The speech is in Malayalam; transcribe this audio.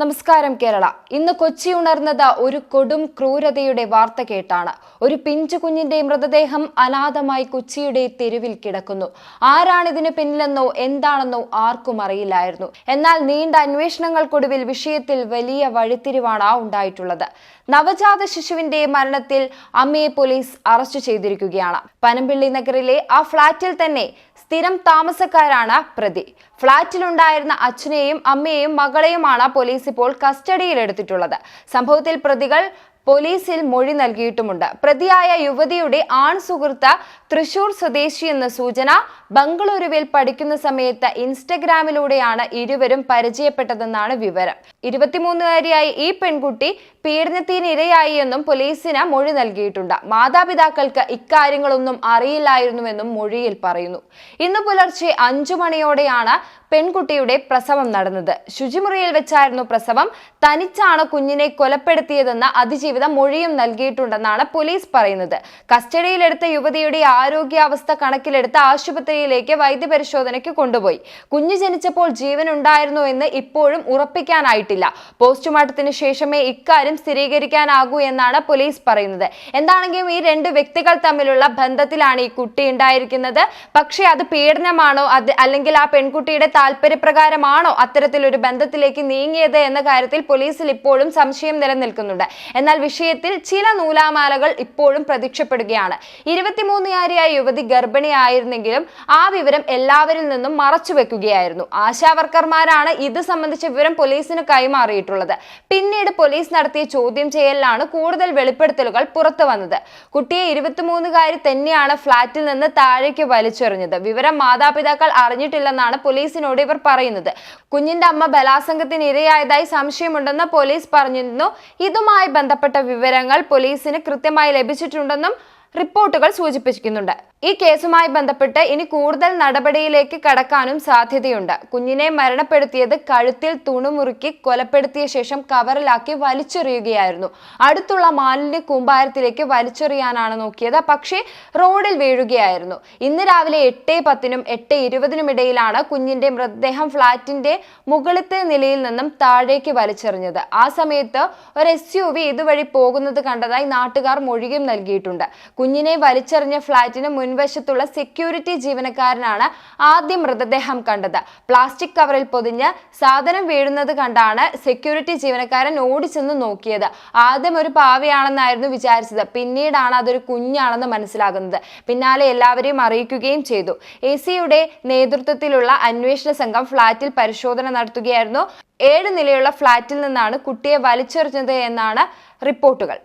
നമസ്കാരം കേരള. ഇന്ന് കൊച്ചി ഉണർന്നത് ഒരു കൊടും ക്രൂരതയുടെ വാർത്ത കേട്ടാണ്. ഒരു പിഞ്ചു കുഞ്ഞിന്റെ മൃതദേഹം അനാഥമായി കൊച്ചിയുടെ തെരുവിൽ കിടക്കുന്നു. ആരാണിതിന് പിന്നിലെന്നോ എന്താണെന്നോ ആർക്കും അറിയില്ലായിരുന്നു. എന്നാൽ നീണ്ട അന്വേഷണങ്ങൾക്കൊടുവിൽ വിഷയത്തിൽ വലിയ വഴിത്തിരിവാണ് ഉണ്ടായിട്ടുള്ളത്. നവജാത ശിശുവിന്റെ മരണത്തിൽ അമ്മയെ പോലീസ് അറസ്റ്റ് ചെയ്തിരിക്കുകയാണ്. പനമ്പിള്ളി നഗറിലെ ആ ഫ്ളാറ്റിൽ തന്നെ സ്ഥിരം താമസക്കാരാണ് പ്രതി. ഫ്ളാറ്റിലുണ്ടായിരുന്ന അച്ഛനെയും അമ്മയെയും മകളെയുമാണ് പോലീസ് ഇപ്പോൾ കസ്റ്റഡിയിലെടുത്തിട്ടുള്ളത്. സംഭവത്തിൽ പ്രതികൾ പോലീസിൽ മൊഴി നൽകിയിട്ടുമുണ്ട്. പ്രതിയായ യുവതിയുടെ ആൺ സുഹൃത്ത് തൃശൂർ സ്വദേശി എന്ന സൂചന ബംഗളൂരുവിൽ പഠിക്കുന്ന സമയത്ത് ഇൻസ്റ്റഗ്രാമിലൂടെയാണ് ഇരുവരും പരിചയപ്പെട്ടതെന്നാണ് വിവരം. ഇരുപത്തിമൂന്നുകാരിയായ ഈ പെൺകുട്ടി പീഡനത്തിനിരയായി എന്നും പോലീസിന് മൊഴി നൽകിയിട്ടുണ്ട്. മാതാപിതാക്കൾക്ക് ഇക്കാര്യങ്ങളൊന്നും അറിയില്ലായിരുന്നുവെന്നും മൊഴിയിൽ പറയുന്നു. ഇന്ന് പുലർച്ചെ അഞ്ചു മണിയോടെയാണ് പെൺകുട്ടിയുടെ പ്രസവം നടന്നത്. ശുചിമുറിയിൽ വെച്ചായിരുന്നു പ്രസവം. തനിച്ചാണ് കുഞ്ഞിനെ കൊലപ്പെടുത്തിയതെന്ന അതിജീവിത മൊഴിയും നൽകിയിട്ടുണ്ടെന്നാണ് പോലീസ് പറയുന്നത്. കസ്റ്റഡിയിലെടുത്ത യുവതിയുടെ ആരോഗ്യാവസ്ഥ കണക്കിലെടുത്ത് ആശുപത്രിയിലേക്ക് വൈദ്യപരിശോധനയ്ക്ക് കൊണ്ടുപോയി. കുഞ്ഞു ജനിച്ചപ്പോൾ ജീവൻ ഉണ്ടായിരുന്നു എന്ന് ഇപ്പോഴും ഉറപ്പിക്കാനായിട്ടില്ല. പോസ്റ്റ്മോർട്ടത്തിന് ശേഷമേ ഇക്കാര്യം സ്ഥിരീകരിക്കാനാകൂ എന്നാണ് പോലീസ് പറയുന്നത്. എന്താണെങ്കിലും ഈ രണ്ട് വ്യക്തികൾ തമ്മിലുള്ള ബന്ധത്തിലാണ് ഈ കുട്ടി ഉണ്ടായിരിക്കുന്നത്. പക്ഷേ അത് പീഡനമാണോ? അത് അല്ലെങ്കിൽ ആ പെൺകുട്ടിയുടെ താല്പര്യപ്രകാരമാണോ അത്തരത്തിലൊരു ബന്ധത്തിലേക്ക് നീങ്ങിയത് എന്ന കാര്യത്തിൽ പോലീസിൽ ഇപ്പോഴും സംശയം നിലനിൽക്കുന്നുണ്ട്. എന്നാൽ വിഷയത്തിൽ ചില നൂലാമാലകൾ ഇപ്പോഴും പ്രത്യക്ഷപ്പെടുകയാണ്. ഇരുപത്തിമൂന്നുകാരിയായ യുവതി ഗർഭിണിയായിരുന്നെങ്കിലും ആ വിവരം എല്ലാവരിൽ നിന്നും മറച്ചു വെക്കുകയായിരുന്നു. ആശാവർക്കർമാരാണ് ഇത് സംബന്ധിച്ച വിവരം പോലീസിന് കൈമാറിയിട്ടുള്ളത്. പിന്നീട് പോലീസ് നടത്തിയ ചോദ്യം ചെയ്യലിലാണ് കൂടുതൽ വെളിപ്പെടുത്തലുകൾ പുറത്തു വന്നത്. കുട്ടിയെ ഇരുപത്തിമൂന്നുകാരി തന്നെയാണ് ഫ്ളാറ്റിൽ നിന്ന് താഴേക്ക് വലിച്ചെറിഞ്ഞത്. വിവരം മാതാപിതാക്കൾ അറിഞ്ഞിട്ടില്ലെന്നാണ് പോലീസിനോട് ഇവർ പറയുന്നത്. കുഞ്ഞിന്റെ അമ്മ ബലാത്സംഗത്തിന് ഇരയായതായി സംശയമുണ്ടെന്ന് പോലീസ് പറഞ്ഞിരുന്നു. ഇതുമായി ബന്ധപ്പെട്ട വിവരങ്ങൾ പോലീസിന് കൃത്യമായി ലഭിച്ചിട്ടുണ്ടെന്നും റിപ്പോർട്ടുകൾ സൂചിപ്പിക്കുന്നുണ്ട് ഈ കേസുമായി ബന്ധപ്പെട്ട് ഇനി കൂടുതൽ നടപടിയിലേക്ക് കടക്കാനും സാധ്യതയുണ്ട്. കുഞ്ഞിനെ മരണപ്പെടുത്തിയത് കഴുത്തിൽ തുണുമുറുക്കി കൊലപ്പെടുത്തിയ ശേഷം കവറിലാക്കി വലിച്ചെറിയുകയായിരുന്നു. അടുത്തുള്ള മാലിന്യ കൂമ്പാരത്തിലേക്ക് വലിച്ചെറിയാനാണ് നോക്കിയത്. പക്ഷേ റോഡിൽ വീഴുകയായിരുന്നു. ഇന്ന് രാവിലെ എട്ട് പത്തിനും എട്ട് ഇരുപതിനും ഇടയിലാണ് കുഞ്ഞിന്റെ മൃതദേഹം ഫ്ളാറ്റിന്റെ മുകളിലത്തെ നിലയിൽ നിന്നും താഴേക്ക് വലിച്ചെറിഞ്ഞത്. ആ സമയത്ത് ഒരു എസ് യു വി ഇതുവഴി പോകുന്നത് കണ്ടതായി നാട്ടുകാർ മൊഴിയും നൽകിയിട്ടുണ്ട്. കുഞ്ഞിനെ വലിച്ചെറിഞ്ഞ ഫ്ളാറ്റിന് മുൻവശത്തുള്ള സെക്യൂരിറ്റി ജീവനക്കാരനാണ് ആദ്യം മൃതദേഹം കണ്ടത്. പ്ലാസ്റ്റിക് കവറിൽ പൊതിഞ്ഞ് സാധനം വീഴുന്നത് കണ്ടാണ് സെക്യൂരിറ്റി ജീവനക്കാരൻ ഓടിച്ചെന്ന് നോക്കിയത്. ആദ്യം ഒരു പാവയാണെന്നായിരുന്നു വിചാരിച്ചത്. പിന്നീടാണ് അതൊരു കുഞ്ഞാണെന്ന് മനസ്സിലാകുന്നത്. പിന്നാലെ എല്ലാവരെയും അറിയിക്കുകയും ചെയ്തു. എ സിയുടെ നേതൃത്വത്തിലുള്ള അന്വേഷണ സംഘം ഫ്ളാറ്റിൽ പരിശോധന നടത്തുകയായിരുന്നു. ഏഴ് നിലയുള്ള ഫ്ളാറ്റിൽ നിന്നാണ് കുട്ടിയെ വലിച്ചെറിഞ്ഞത് എന്നാണ് റിപ്പോർട്ടുകൾ.